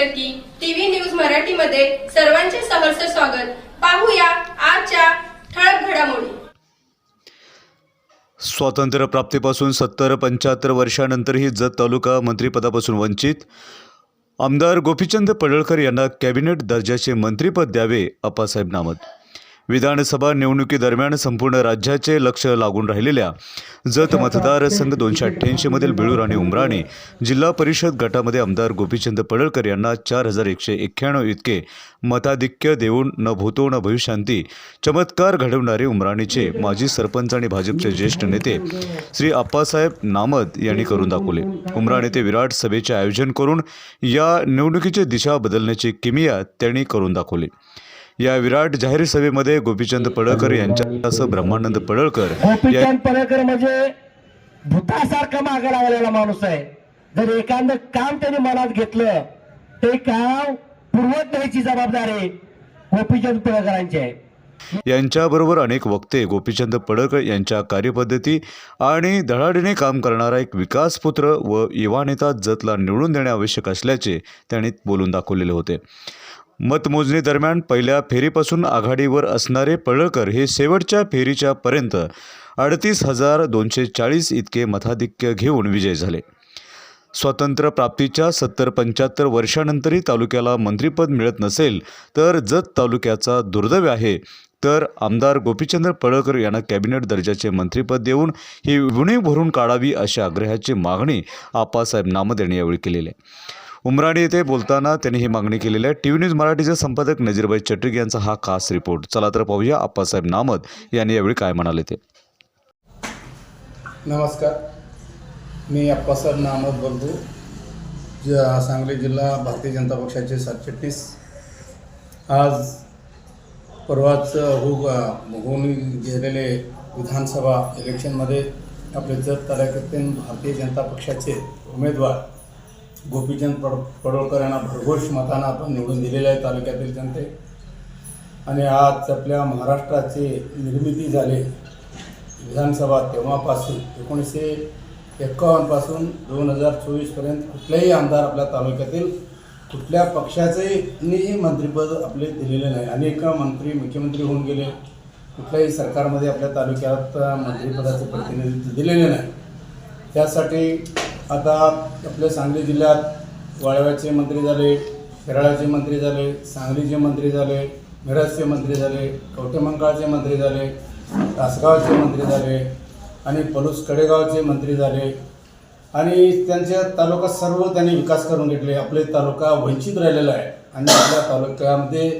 म्हटलं की TV news मराठीमध्ये सर्वांचे सहर्ष स्वागत. पाहूया आजच्या ठळक घडामोडी. स्वातंत्र्यप्राप्तीपासून सत्तर पंच्याहत्तर वर्षानंतरही जत तालुका मंत्रिपदापासून वंचित. आमदार गोपीचंद पडळकर यांना कॅबिनेट दर्जाचे मंत्रिपद द्यावे अप्पासाहेब नामत. विधानसभा निवडणुकीदरम्यान संपूर्ण राज्याचे लक्ष लागून राहिलेल्या जत मतदारसंघ दोनशे अठ्ठ्याऐंशीमधील बिळूर आणि उमराणे जिल्हा परिषद गटामध्ये आमदार गोपीचंद पडळकर यांना चार हजार एकशे एक्क्याण्णव इतके मताधिक्य देऊन न भूतो न भविष्यांती चमत्कार घडवणारे उमराणीचे माजी सरपंच आणि भाजपचे ज्येष्ठ नेते श्री आप्पासाहेब नामद यांनी करून दाखवले. उमराणे ते विराट सभेचे आयोजन करून या निवडणुकीची दिशा बदलण्याची किमिया त्यांनी करून दाखवली. या विराट जाहीर सभेमध्ये गोपीचंद पडळकर यांच्यासह ब्रह्मानंद पडळकर गोपीचंद पडळकर म्हणजे भूतासारखा मागे लागलेला माणूस आहे. जर एखादं काम त्यांनी मनात घेतलं ते काम पूर्वत द्यायची जबाबदारी गोपीचंद पडळकरांची आहे. यांच्याबरोबर अनेक वक्ते गोपीचंद पडळकर यांच्या कार्यपद्धती आणि धडाडीने काम करणारा एक विकासपुत्र व युवा नेता जतला निवडून देणे आवश्यक असल्याचे त्यांनी बोलून दाखवलेले होते. मतमोजणी दरम्यान पहिल्या फेरीपासून आघाडीवर असणारे पळळकर हे शेवटच्या फेरीच्या पर्यंत अडतीस हजार दोनशे चाळीस इतके मताधिक्य घेऊन विजय झाले. स्वातंत्र्य प्राप्तीच्या सत्तर पंच्याहत्तर वर्षानंतरही तालुक्याला मंत्रिपद मिळत नसेल तर जत तालुक्याचा दुर्दैव आहे तर आमदार गोपीचंद पळळकर यांना कॅबिनेट दर्जाचे मंत्रिपद देऊन ही उणीव भरून काढावी अशा आग्रहाची मागणी आप्पासाहेब नामद यांनी यावेळी केलेली आहे. उमराणी येथे बोलताना त्यांनी ही मागणी केलेली आहे. टी व्ही न्यूज मराठीचे संपादक नजीरबाई चट्टिक यांचा हा खास रिपोर्ट. चला तर पाहूया आप्पासाहेब नामद यांनी यावेळी काय म्हणाले ते. नमस्कार. मी अप्पासाहेब नामद बोलतो. ज सांगली जिल्हा भारतीय जनता पक्षाचे सरचिटणीस. आज परवाच हो होऊन गेलेले विधानसभा इलेक्शनमध्ये आपले जत तालुक्यातील भारतीय जनता पक्षाचे उमेदवार गोपीचंद पड पडोळकर यांना भरघोष मतानं आपण निवडून दिलेले आहे तालुक्यातील जनते. आणि आज आपल्या महाराष्ट्राचे निर्मिती झाले विधानसभा तेव्हापासून एकोणीसशे एक्कावन्नपासून दोन हजार चोवीसपर्यंत कुठल्याही आमदार आपल्या तालुक्यातील कुठल्या पक्षाचेही मंत्रिपद आपले दिलेले नाही. अनेक मंत्री मुख्यमंत्री होऊन गेले. कुठल्याही सरकारमध्ये आपल्या तालुक्यात मंत्रिपदाचे प्रतिनिधित्व दिलेले नाही. त्यासाठी आता आपल्या सांगली जिल्ह्यात वाळव्याचे मंत्री झाले केरळाचे मंत्री झाले सांगलीचे मंत्री झाले मिरजचे मंत्री झाले कवटेमंकाळचे मंत्री झाले तासगावचे मंत्री झाले आणि पलूस कडेगावचे मंत्री झाले. आणि त्यांच्या तालुका सर्व त्यांनी विकास करून घेतले. आपले तालुका वंचित राहिलेला आहे आणि आपल्या तालुक्यामध्ये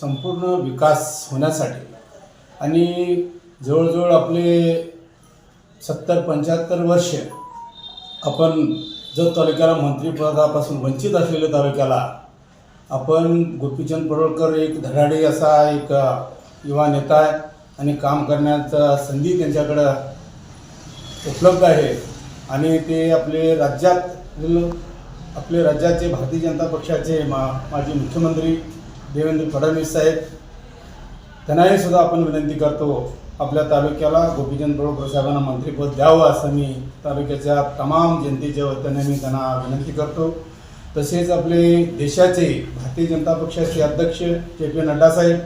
संपूर्ण विकास होण्यासाठी. आणि जवळजवळ आपले सत्तर पंच्याहत्तर वर्ष आपण जत तालुक्याला मंत्रिपदापासून वंचित असलेल्या तालुक्याला आपण गोपीचंद पडोळकर एक धडाडी असा एक युवा नेता आहे आणि काम करण्याचा संधी त्यांच्याकडं उपलब्ध आहे. आणि ते आपले राज्यात आपले राज्याचे भारतीय जनता पक्षाचे मा माजी मुख्यमंत्री देवेंद्र फडणवीस साहेब त्यांनाही सुद्धा आपण विनंती करतो आपल्या तालुक्याला गोपीचंद पडोळकर साहेबांना मंत्रिपद द्यावं असं मी तालुक्याच्या तमाम जनतेच्या वतीने मी त्यांना विनंती करतो. तसेच आपले देशाचे भारतीय जनता पक्षाचे अध्यक्ष जे पी नड्डा साहेब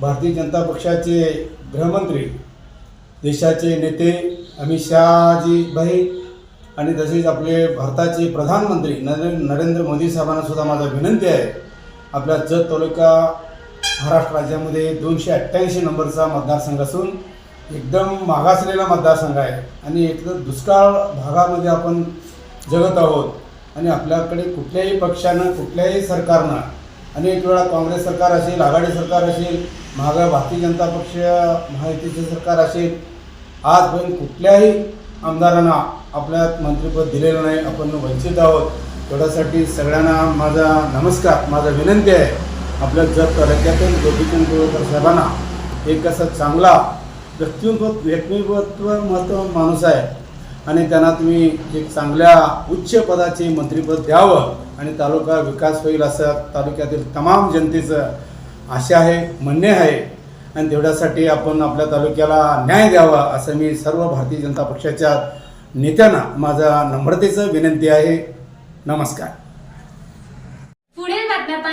भारतीय जनता पक्षाचे गृहमंत्री देशाचे नेते अमित शहाजी भाई आणि तसेच आपले भारताचे प्रधानमंत्री नरेंद्र नरेंद्र मोदी साहेबांना सुद्धा माझा विनंती आहे. आपल्या जत तालुका महाराष्ट्र राज्यामध्ये दोनशे अठ्ठ्याऐंशी नंबरचा मतदारसंघ असून एकदम मागासलेला मतदारसंघ आहे. आणि एकदम दुष्काळ भागामध्ये आपण जगत आहोत आणि आपल्याकडे कुठल्याही पक्षानं कुठल्याही सरकारनं अनेक वेळा काँग्रेस सरकार असेल आघाडी सरकार असेल महागा भारतीय जनता पक्ष महायुतीचे सरकार असेल आजपर्यंत कुठल्याही आमदारांना आपल्या मंत्रिपद दिलेलं नाही. आपण वंचित आहोत. तेवढ्यासाठी सगळ्यांना माझा नमस्कार माझा विनंती आहे. आपल्या जत तालुक्यातील गोपीचंद गोळकर साहेबांना एक असा चांगला व्यक्तित्व व्यक्तिमत्व महत्त्व माणूस आहे. आणि त्यांना तुम्ही एक चांगल्या उच्च पदाचे मंत्रिपद द्यावं आणि तालुका विकास होईल असं तालुक्यातील तमाम जनतेचं आशा आहे म्हणणे आहे. आणि तेवढ्यासाठी आपण आपल्या तालुक्याला न्याय द्यावा असं मी सर्व भारतीय जनता पक्षाच्या नेत्यांना माझा नम्रतेचं विनंती आहे. नमस्कार.